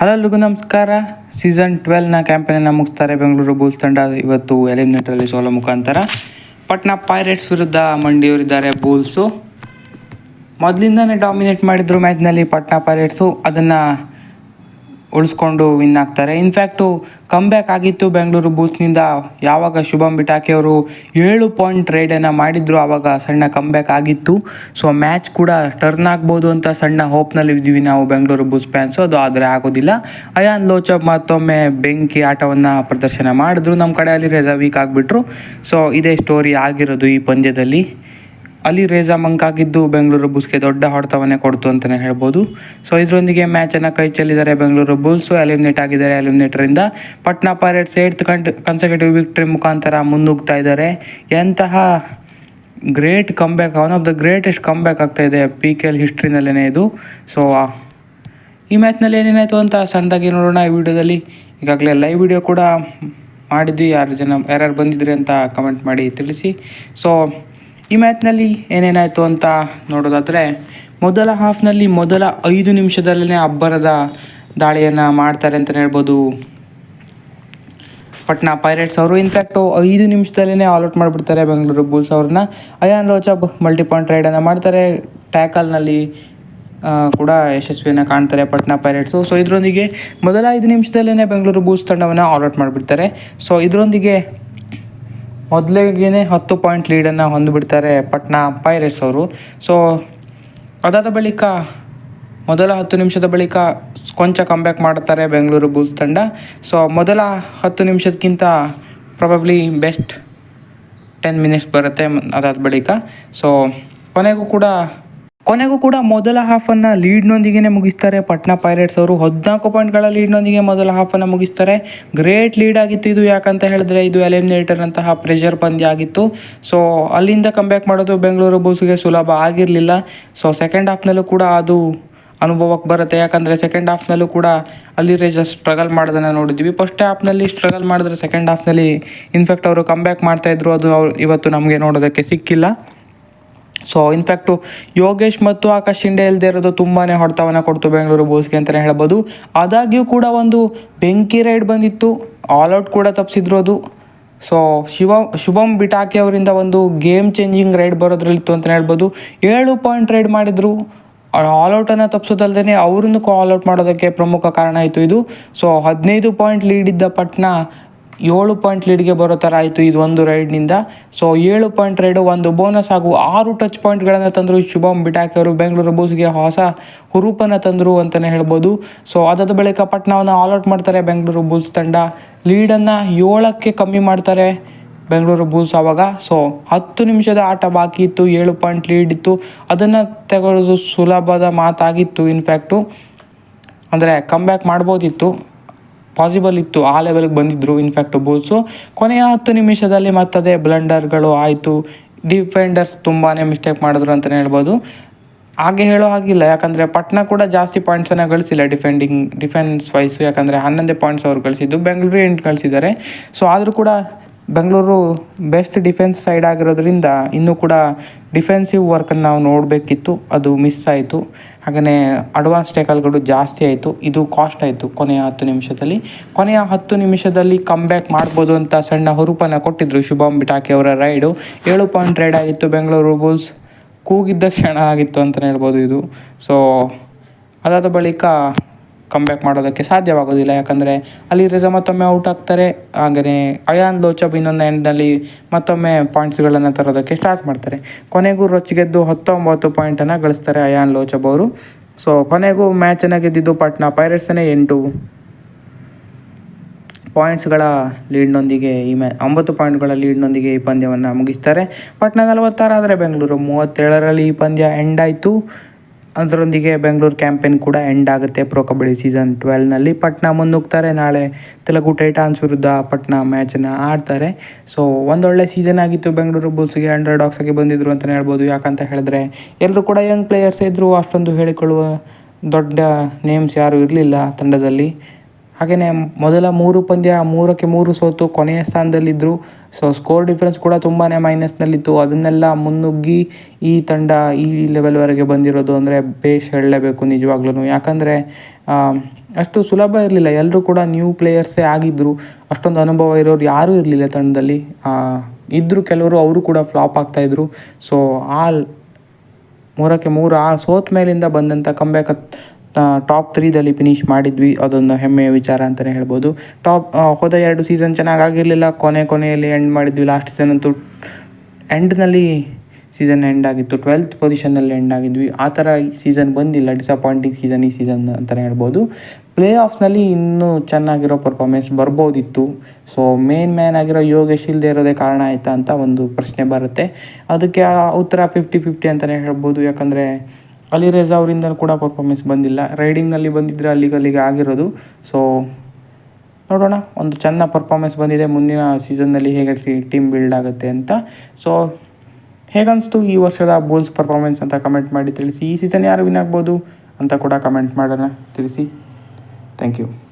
Hello ನಮಸ್ಕಾರ. Season ಟ್ವೆಲ್ನ ಕ್ಯಾಂಪೇನನ್ನು ಮುಗಿಸ್ತಾರೆ ಬೆಂಗಳೂರು ಬುಲ್ಸ್ ತಂಡ. ಇವತ್ತು ಎಲಿಮಿನೇಟರಲ್ಲಿ ಸೋಲೋ ಮುಖಾಂತರ ಪಟ್ನಾ ಪೈರೇಟ್ಸ್ ವಿರುದ್ಧ ಮಂಡಿಯವರಿದ್ದಾರೆ ಬೂಲ್ಸು. ಮೊದಲಿಂದನೇ ಡಾಮಿನೇಟ್ ಮಾಡಿದ್ರು ಮ್ಯಾಚ್ನಲ್ಲಿ ಪಟ್ನಾ ಪೈರೇಟ್ಸು. ಅದನ್ನು ಉಳಿಸ್ಕೊಂಡು ವಿನ್ ಆಗ್ತಾರೆ. ಇನ್ಫ್ಯಾಕ್ಟು ಕಮ್ಬ್ಯಾಕ್ ಆಗಿತ್ತು ಬೆಂಗಳೂರು ಬೂಲ್ಸ್ನಿಂದ ಯಾವಾಗ ಶುಭಂ ಬಿಟಾಕೆ ಅವರು ಏಳು ಪಾಯಿಂಟ್ ರೈಡನ್ನು ಮಾಡಿದ್ರು ಆವಾಗ ಸಣ್ಣ ಕಮ್ಬ್ಯಾಕ್ ಆಗಿತ್ತು. ಸೊ ಮ್ಯಾಚ್ ಕೂಡ ಟರ್ನ್ ಆಗ್ಬೋದು ಅಂತ ಸಣ್ಣ ಹೋಪ್ನಲ್ಲಿ ಇದ್ದೀವಿ ನಾವು ಬೆಂಗಳೂರು ಬೂಸ್ ಫ್ಯಾನ್ಸು ಅದು ಆದರೆ ಆಗೋದಿಲ್ಲ. ಅಯಾನ್ ಲೋಚಬ್ ಮತ್ತೊಮ್ಮೆ ಬೆಂಕಿ ಆಟವನ್ನು ಪ್ರದರ್ಶನ ಮಾಡಿದ್ರು. ನಮ್ಮ ಕಡೆಯಲ್ಲಿ ರೆಜಾ ವೀಕ್ ಆಗಿಬಿಟ್ರು. ಸೊ ಇದೇ ಸ್ಟೋರಿ ಆಗಿರೋದು ಈ ಪಂದ್ಯದಲ್ಲಿ. ಅಲ್ಲಿ ರೇಜಾ ಮಂಕ್ ಆಗಿದ್ದು ಬೆಂಗಳೂರು ಬುಲ್ಸ್ಗೆ ದೊಡ್ಡ ಹೊಡೆತವನ್ನೇ ಕೊಡ್ತು ಅಂತಲೇ ಹೇಳ್ಬೋದು. ಸೊ ಇದರೊಂದಿಗೆ ಮ್ಯಾಚನ್ನು ಕೈ ಚೆಲ್ಲಿದ್ದಾರೆ ಬೆಂಗಳೂರು ಬುಲ್ಸು ಎಲಿಮಿನೇಟ್ ಆಗಿದ್ದಾರೆ ಅಲಿಮಿನೇಟರಿಂದ ಪಟ್ನಾ ಪೈರೇಟ್ಸ್ ಏಟ್ತ್ ಕಂಟ್ ಕನ್ಸರ್ಕೇಟಿವ್ ವಿಕ್ಟ್ರಿ ಮುಖಾಂತರ ಮುನ್ನುಗ್ತಾ ಇದ್ದಾರೆ. ಎಂತಹ great comeback one of the greatest comeback ಆಗ್ತಾ ಇದೆ ಪಿ ಕೆ ಎಲ್ ಹಿಸ್ಟ್ರಿನಲ್ಲೇ ಇದು. ಸೊ ಈ ಮ್ಯಾಚ್ನಲ್ಲಿ ಏನೇನಾಯಿತು ಅಂತ ಸಣ್ಣದಾಗಿ ನೋಡೋಣ ಈ ವಿಡಿಯೋದಲ್ಲಿ. ಈಗಾಗಲೇ ಲೈವ್ ವಿಡಿಯೋ ಕೂಡ ಮಾಡಿದ್ವಿ. ಯಾರು ಜನ, ಯಾರ್ಯಾರು ಬಂದಿದ್ರಿ ಅಂತ ಕಮೆಂಟ್ ಮಾಡಿ ತಿಳಿಸಿ. ಸೊ ಈ ಮ್ಯಾಚ್ನಲ್ಲಿ ಏನೇನಾಯಿತು ಅಂತ ನೋಡೋದಾದರೆ ಮೊದಲ ಹಾಫ್ನಲ್ಲಿ ಮೊದಲ ಐದು ನಿಮಿಷದಲ್ಲೇ ಅಬ್ಬರದ ದಾಳಿಯನ್ನು ಮಾಡ್ತಾರೆ ಅಂತಲೇ ಹೇಳ್ಬೋದು. ಪಟ್ನಾ ಪೈರೇಟ್ಸ್ ಅವರು ಇನ್ಫ್ಯಾಕ್ಟು ಐದು ನಿಮಿಷದಲ್ಲೇ ಆಲ್ಔಟ್ ಮಾಡಿಬಿಡ್ತಾರೆ ಬೆಂಗಳೂರು ಬುಲ್ಸ್ ಅವ್ರನ್ನ. ಅಯಾನ್ ಲೋಚಬ್ ಮಲ್ಟಿ ಪಾಯಿಂಟ್ ರೈಡನ್ನು ಮಾಡ್ತಾರೆ. ಟ್ಯಾಕಲ್ನಲ್ಲಿ ಕೂಡ ಯಶಸ್ವಿಯನ್ನು ಕಾಣ್ತಾರೆ ಪಟ್ನಾ ಪೈರೇಟ್ಸು. ಸೊ ಇದರೊಂದಿಗೆ ಮೊದಲ ಐದು ನಿಮಿಷದಲ್ಲೇ ಬೆಂಗಳೂರು ಬೂಲ್ಸ್ ತಂಡವನ್ನು ಆಲ್ಔಟ್ ಮಾಡಿಬಿಡ್ತಾರೆ. ಸೊ ಇದರೊಂದಿಗೆ ಮೊದಲಿಗೆ ಹತ್ತು ಪಾಯಿಂಟ್ ಲೀಡನ್ನು ಹೊಂದಿಬಿಡ್ತಾರೆ ಪಟ್ನಾ ಪೈರೇಟ್ಸ್ ಅವರು. ಸೊ ಅದಾದ ಬಳಿಕ ಮೊದಲ ಹತ್ತು ನಿಮಿಷದ ಬಳಿಕ ಕೊಂಚ ಕಂಬ್ಯಾಕ್ ಮಾಡುತ್ತಾರೆ ಬೆಂಗಳೂರು ಬುಲ್ಸ್ ತಂಡ. ಸೊ ಮೊದಲ ಹತ್ತು ನಿಮಿಷಕ್ಕಿಂತ ಪ್ರಾಬಬ್ಲಿ ಬೆಸ್ಟ್ ಟೆನ್ ಮಿನಿಟ್ಸ್ ಬರುತ್ತೆ ಅದಾದ ಬಳಿಕ. ಸೊ ಕೊನೆಗೂ ಕೂಡ ಕೊನೆಗೂ ಕೂಡ ಮೊದಲ ಹಾಫನ್ನು ಲೀಡ್ನೊಂದಿಗೆ ಮುಗಿಸ್ತಾರೆ. ಪಟ್ನಾ ಪೈರೇಟ್ಸ್ ಅವರು ಹದಿನಾಲ್ಕು ಪಾಯಿಂಟ್ಗಳ ಲೀಡ್ನೊಂದಿಗೆ ಮೊದಲ ಹಾಫನ್ನು ಮುಗಿಸ್ತಾರೆ. ಗ್ರೇಟ್ ಲೀಡ್ ಆಗಿತ್ತು ಇದು ಯಾಕಂತ ಹೇಳಿದ್ರೆ ಇದು ಎಲಿಮಿನೇಟರ್ ಅಂತಹ ಪ್ರೆಷರ್ ಪಂದ್ಯ ಆಗಿತ್ತು. ಸೊ ಅಲ್ಲಿಂದ ಕಂಬ್ಯಾಕ್ ಮಾಡೋದು ಬೆಂಗಳೂರು ಬೂಸ್ಗೆ ಸುಲಭ ಆಗಿರಲಿಲ್ಲ. ಸೊ ಸೆಕೆಂಡ್ ಹಾಫ್ನಲ್ಲೂ ಕೂಡ ಅದು ಅನುಭವಕ್ಕೆ ಬರುತ್ತೆ. ಯಾಕಂದರೆ ಸೆಕೆಂಡ್ ಹಾಫ್ನಲ್ಲೂ ಕೂಡ ಅಲ್ಲಿ ರೇಜ ಸ್ಟ್ರಗಲ್ ಮಾಡೋದನ್ನು ನೋಡಿದ್ವಿ. ಫಸ್ಟ್ ಹಾಫ್ನಲ್ಲಿ ಸ್ಟ್ರಗಲ್ ಮಾಡಿದ್ರೆ ಸೆಕೆಂಡ್ ಹಾಫ್ನಲ್ಲಿ ಇನ್ಫ್ಯಾಕ್ಟ್ ಅವರು ಕಂಬ್ಯಾಕ್ ಮಾಡ್ತಾಯಿದ್ರು ಅದು ಅವ್ರು ಇವತ್ತು ನಮಗೆ ನೋಡೋದಕ್ಕೆ ಸಿಕ್ಕಿಲ್ಲ. ಸೊ ಇನ್ಫ್ಯಾಕ್ಟು ಯೋಗೇಶ್ ಮತ್ತು ಆಕಾಶ್ ಶಿಂಡೆ ಇಲ್ಲದೆ ಇರೋದು ತುಂಬಾ ಹೊಡೆತವನ್ನು ಕೊಡ್ತು ಬೆಂಗಳೂರು ಬೂಸ್ಗೆ ಅಂತಲೇ ಹೇಳ್ಬೋದು. ಆದಾಗ್ಯೂ ಕೂಡ ಒಂದು ಬೆಂಕಿ ರೈಡ್ ಬಂದಿತ್ತು. ಆಲ್ಔಟ್ ಕೂಡ ತಪ್ಪಿಸಿದ್ರು ಅದು. ಸೊ ಶಿವ ಶುಭಮ್ ಬಿಟಾಕಿ ಅವರಿಂದ ಒಂದು ಗೇಮ್ ಚೇಂಜಿಂಗ್ ರೈಡ್ ಬರೋದ್ರಲ್ಲಿತ್ತು ಅಂತಲೇ ಹೇಳ್ಬೋದು. ಏಳು ಪಾಯಿಂಟ್ ರೈಡ್ ಮಾಡಿದ್ರು. ಆಲ್ಔಟನ್ನು ತಪ್ಪಿಸೋದಲ್ದೇ ಅವರನ್ನು ಆಲ್ಔಟ್ ಮಾಡೋದಕ್ಕೆ ಪ್ರಮುಖ ಕಾರಣ ಆಯಿತು ಇದು. ಸೊ ಹದಿನೈದು ಪಾಯಿಂಟ್ ಲೀಡ್ ಇದ್ದ ಪಟ್ನಾ ಏಳು ಪಾಯಿಂಟ್ ಲೀಡ್ಗೆ ಬರೋ ಥರ ಆಯಿತು ಇದು ಒಂದು ರೈಡ್ನಿಂದ. ಸೊ ಏಳು ಪಾಯಿಂಟ್ ರೈಡು ಒಂದು ಬೋನಸ್ ಹಾಗೂ ಆರು ಟಚ್ ಪಾಯಿಂಟ್ಗಳನ್ನು ತಂದರು ಶುಭಮ್ ಬಿಟಾಕಿ ಅವರು. ಬೆಂಗಳೂರು ಬೂಸ್ಗೆ ಹೊಸ ಹುರುಪನ್ನು ತಂದರು ಅಂತಲೇ ಹೇಳ್ಬೋದು. ಸೊ ಅದಾದ ಬಳಿಕ ಪಟ್ನಾವನ್ನು ಆಲ್ಔಟ್ ಮಾಡ್ತಾರೆ ಬೆಂಗಳೂರು ಬೂಲ್ಸ್ ತಂಡ. ಲೀಡನ್ನು ಏಳಕ್ಕೆ ಕಮ್ಮಿ ಮಾಡ್ತಾರೆ ಬೆಂಗಳೂರು ಬೂಲ್ಸ್ ಆವಾಗ ಸೊ ಹತ್ತು ನಿಮಿಷದ ಆಟ ಬಾಕಿ ಇತ್ತು, ಏಳು ಪಾಯಿಂಟ್ ಲೀಡ್ ಇತ್ತು. ಅದನ್ನು ತಗೊಳ್ಳೋದು ಸುಲಭದ ಮಾತಾಗಿತ್ತು, ಇನ್ಫ್ಯಾಕ್ಟು. ಅಂದರೆ ಕಮ್ಬ್ಯಾಕ್ ಮಾಡ್ಬೋದಿತ್ತು. ಪಾಸಿಬಲ್ ಇತ್ತು, ಆ ಲೆವೆಲ್ಗೆ ಬಂದಿದ್ದರು ಇನ್ಫ್ಯಾಕ್ಟ್ ಬೂಲ್ಸು ಕೊನೆಯ ಹತ್ತು ನಿಮಿಷದಲ್ಲಿ ಮತ್ತದೇ ಬ್ಲಂಡರ್ಗಳು ಆಯಿತು. ಡಿಫೆಂಡರ್ಸ್ ತುಂಬಾ ಮಿಸ್ಟೇಕ್ ಮಾಡಿದ್ರು ಅಂತಲೇ ಹೇಳ್ಬೋದು. ಹಾಗೆ ಹೇಳೋ ಹಾಗಿಲ್ಲ, ಯಾಕಂದರೆ ಪಟ್ನಾ ಕೂಡ ಜಾಸ್ತಿ ಪಾಯಿಂಟ್ಸನ್ನು ಗಳಿಸಿಲ್ಲ ಡಿಫೆಂಡಿಂಗ್ ಡಿಫೆನ್ಸ್ ವೈಸು ಯಾಕಂದರೆ ಹನ್ನೊಂದೇ ಪಾಯಿಂಟ್ಸ್ ಅವ್ರು ಗಳಿಸಿದ್ದು ಬೆಂಗಳೂರು ಎಂಟು ಗಳಿಸಿದ್ದಾರೆ. ಸೊ ಆದರೂ ಕೂಡ ಬೆಂಗಳೂರು ಬೆಸ್ಟ್ ಡಿಫೆನ್ಸ್ ಸೈಡ್ ಆಗಿರೋದ್ರಿಂದ ಇನ್ನೂ ಕೂಡ ಡಿಫೆನ್ಸಿವ್ ವರ್ಕನ್ನು ನಾವು ನೋಡಬೇಕಿತ್ತು. ಅದು ಮಿಸ್ ಆಯಿತು. ಹಾಗೆಯೇ ಅಡ್ವಾನ್ಸ್ ಟೇಕಲ್ಗಳು ಜಾಸ್ತಿ ಆಯಿತು. ಇದು ಕಾಸ್ಟ್ ಆಯಿತು ಕೊನೆಯ ಹತ್ತು ನಿಮಿಷದಲ್ಲಿ. ಕೊನೆಯ ಹತ್ತು ನಿಮಿಷದಲ್ಲಿ ಕಮ್ ಬ್ಯಾಕ್ ಮಾಡ್ಬೋದು ಅಂತ ಸಣ್ಣ ಹುರುಪನ್ನು ಕೊಟ್ಟಿದ್ದರು ಶುಭಂ ಬಿಟಾಕಿ ಅವರ ರೈಡು. ಏಳು ಪಾಯಿಂಟ್ ರೈಡ್ ಆಗಿತ್ತು ಬೆಂಗಳೂರು ಬುಲ್ಸ್. ಕೂಗಿದ್ದ ಕ್ಷಣ ಆಗಿತ್ತು ಅಂತಲೇ ಹೇಳ್ಬೋದು ಇದು. ಸೊ ಅದಾದ ಬಳಿಕ ಕಂಬ್ಯಾಕ್ ಮಾಡೋದಕ್ಕೆ ಸಾಧ್ಯವಾಗೋದಿಲ್ಲ. ಯಾಕಂದರೆ ಅಲ್ಲಿ ರೆಜಾ ಮತ್ತೊಮ್ಮೆ ಔಟ್ ಆಗ್ತಾರೆ. ಹಾಗೆಯೇ ಅಯಾನ್ ಲೋಚಬ್ ಇನ್ನೊಂದು ಎಂಡ್ನಲ್ಲಿ ಮತ್ತೊಮ್ಮೆ ಪಾಯಿಂಟ್ಸ್ಗಳನ್ನು ತರೋದಕ್ಕೆ ಸ್ಟಾರ್ಟ್ ಮಾಡ್ತಾರೆ. ಕೊನೆಗೂ ರೊಚ್ಚಿಗೆದ್ದು ಹತ್ತೊಂಬತ್ತು ಪಾಯಿಂಟನ್ನು ಗಳಿಸ್ತಾರೆ ಅಯಾನ್ ಲೋಚಬ್ ಅವರು. ಸೊ ಕೊನೆಗೂ ಮ್ಯಾಚನ್ನು ಗೆದ್ದಿದ್ದು ಪಟ್ನಾ ಪೈರೇಟ್ಸನೇ ಎಂಟು ಪಾಯಿಂಟ್ಸ್ಗಳ ಲೀಡ್ನೊಂದಿಗೆ ಈ ಮ್ಯಾ ಒಂಬತ್ತು ಪಾಯಿಂಟ್ಗಳ ಲೀಡ್ನೊಂದಿಗೆ ಈ ಪಂದ್ಯವನ್ನು ಮುಗಿಸ್ತಾರೆ. ಪಟ್ನಾ ನಲವತ್ತಾರು ಆದರೆ ಬೆಂಗಳೂರು ಮೂವತ್ತೇಳರಲ್ಲಿ ಈ ಪಂದ್ಯ ಎಂಡ್ ಆಯಿತು. ಅದರೊಂದಿಗೆ ಬೆಂಗಳೂರು ಕ್ಯಾಂಪೇನ್ ಕೂಡ ಎಂಡ್ ಆಗುತ್ತೆ ಪ್ರೊ ಕಬಡ್ಡಿ ಸೀಸನ್ ಟ್ವೆಲ್ನಲ್ಲಿ ಪಟ್ನಾ ಮುನ್ನುಗ್ತಾರೆ ನಾಳೆ ತೆಲುಗು ಟೈಟಾನ್ಸ್ ವಿರುದ್ಧ ಪಟ್ನಾ ಮ್ಯಾಚನ್ನು ಆಡ್ತಾರೆ. ಸೊ ಒಂದೊಳ್ಳೆ ಸೀಸನ್ ಆಗಿತ್ತು ಬೆಂಗಳೂರು ಬುಲ್ಸ್ಗೆ ಅಂಡರ್ ಡಾಕ್ಸ್ ಆಗಿ ಬಂದಿದ್ರು ಅಂತಲೇ ಹೇಳ್ಬೋದು. ಯಾಕಂತ ಹೇಳಿದ್ರೆ ಎಲ್ಲರೂ ಕೂಡ ಯಂಗ್ ಪ್ಲೇಯರ್ಸ್ ಇದ್ದರು ಅಷ್ಟೊಂದು ಹೇಳಿಕೊಳ್ಳುವ ದೊಡ್ಡ ನೇಮ್ಸ್ ಯಾರೂ ಇರಲಿಲ್ಲ ತಂಡದಲ್ಲಿ. ಹಾಗೆಯೇ ಮೊದಲ ಮೂರು ಪಂದ್ಯ ಮೂರಕ್ಕೆ ಮೂರು ಸೋತು ಕೊನೆಯ ಸ್ಥಾನದಲ್ಲಿದ್ದರು ಸೊ ಸ್ಕೋರ್ ಡಿಫ್ರೆನ್ಸ್ ಕೂಡ ತುಂಬಾ ಮೈನಸ್ನಲ್ಲಿತ್ತು ಅದನ್ನೆಲ್ಲ ಮುನ್ನುಗ್ಗಿ ಈ ತಂಡ ಈ ಲೆವೆಲ್ವರೆಗೆ ಬಂದಿರೋದು ಅಂದರೆ ಬೇಷ್ ಹೇಳಲೇಬೇಕು ನಿಜವಾಗ್ಲೂ ಯಾಕಂದರೆ ಅಷ್ಟು ಸುಲಭ ಇರಲಿಲ್ಲ. ಎಲ್ಲರೂ ಕೂಡ ನ್ಯೂ ಪ್ಲೇಯರ್ಸೇ ಆಗಿದ್ದರು ಅಷ್ಟೊಂದು ಅನುಭವ ಇರೋರು ಯಾರೂ ಇರಲಿಲ್ಲ ತಂಡದಲ್ಲಿ. ಇದ್ದರೂ ಕೆಲವರು ಅವರು ಕೂಡ ಫ್ಲಾಪ್ ಆಗ್ತಾಯಿದ್ರು ಸೊ ಆ ಮೂರಕ್ಕೆ ಮೂರು, ಆ ಸೋತ ಮೇಲಿಂದ ಬಂದಂಥ ಕಂಬ್ಯಾಕ್ ಟಾಪ್ ತ್ರೀದಲ್ಲಿ ಫಿನಿಷ್ ಮಾಡಿದ್ವಿ. ಅದೊಂದು ಹೆಮ್ಮೆಯ ವಿಚಾರ ಅಂತಲೇ ಹೇಳ್ಬೋದು. ಟಾಪ್ ಹೋದ ಎರಡು ಸೀಸನ್ ಚೆನ್ನಾಗಿ ಆಗಿರಲಿಲ್ಲ. ಕೊನೆ ಕೊನೆಯಲ್ಲಿ ಎಂಡ್ ಮಾಡಿದ್ವಿ. ಲಾಸ್ಟ್ ಸೀಸನ್ ಅಂತೂ ಎಂಡ್ನಲ್ಲಿ ಸೀಸನ್ ಎಂಡ್ ಆಗಿತ್ತು. ಟ್ವೆಲ್ತ್ ಪೊಸಿಷನ್ನಲ್ಲಿ ಎಂಡ್ ಆಗಿದ್ವಿ. ಆ ಥರ ಈ ಸೀಸನ್ ಬಂದಿಲ್ಲ. ಡಿಸಪಾಯಿಂಟಿಂಗ್ ಸೀಸನ್ ಈ ಸೀಸನ್ ಅಂತಲೇ ಹೇಳ್ಬೋದು. ಪ್ಲೇ ಆಫ್ನಲ್ಲಿ ಇನ್ನೂ ಚೆನ್ನಾಗಿರೋ ಪರ್ಫಾರ್ಮೆನ್ಸ್ ಬರ್ಬೋದಿತ್ತು. ಸೊ ಮೇನ್ ಮ್ಯಾನ್ ಆಗಿರೋ ಯೋಗೇಶ್ ಇಲ್ಲದೆ ಇರೋದೇ ಕಾರಣ ಆಯಿತಾ ಅಂತ ಒಂದು ಪ್ರಶ್ನೆ ಬರುತ್ತೆ. ಅದಕ್ಕೆ ಆ ಉತ್ತರ ಫಿಫ್ಟಿ ಫಿಫ್ಟಿ ಅಂತಲೇ ಹೇಳ್ಬೋದು. ಯಾಕಂದರೆ ಅಲಿ ರೇಜಾ ಅವರಿಂದ ಕೂಡ ಪರ್ಫಾರ್ಮೆನ್ಸ್ ಬಂದಿಲ್ಲ. ರೈಡಿಂಗಲ್ಲಿ ಬಂದಿದ್ದರೆ ಅಲ್ಲಿಗೆ ಅಲ್ಲಿಗೆ ಆಗಿರೋದು. ಸೊ ನೋಡೋಣ. ಒಂದು ಚೆನ್ನ ಪರ್ಫಾರ್ಮೆನ್ಸ್ ಬಂದಿದೆ. ಮುಂದಿನ ಸೀಸನ್ನಲ್ಲಿ ಹೇಗೆ ಟೀಮ್ ಬಿಲ್ಡ್ ಆಗುತ್ತೆ ಅಂತ. ಸೊ ಹೇಗನ್ನಿಸ್ತು ಈ ವರ್ಷದ ಬೋಲ್ಸ್ ಪರ್ಫಾರ್ಮೆನ್ಸ್ ಅಂತ ಕಮೆಂಟ್ ಮಾಡಿ ತಿಳಿಸಿ. ಈ ಸೀಸನ್ ಯಾರು ವಿನ್ ಆಗ್ಬೋದು ಅಂತ ಕೂಡ ಕಮೆಂಟ್ ಮಾಡೋಣ. ತಿಳಿಸಿ. Thank you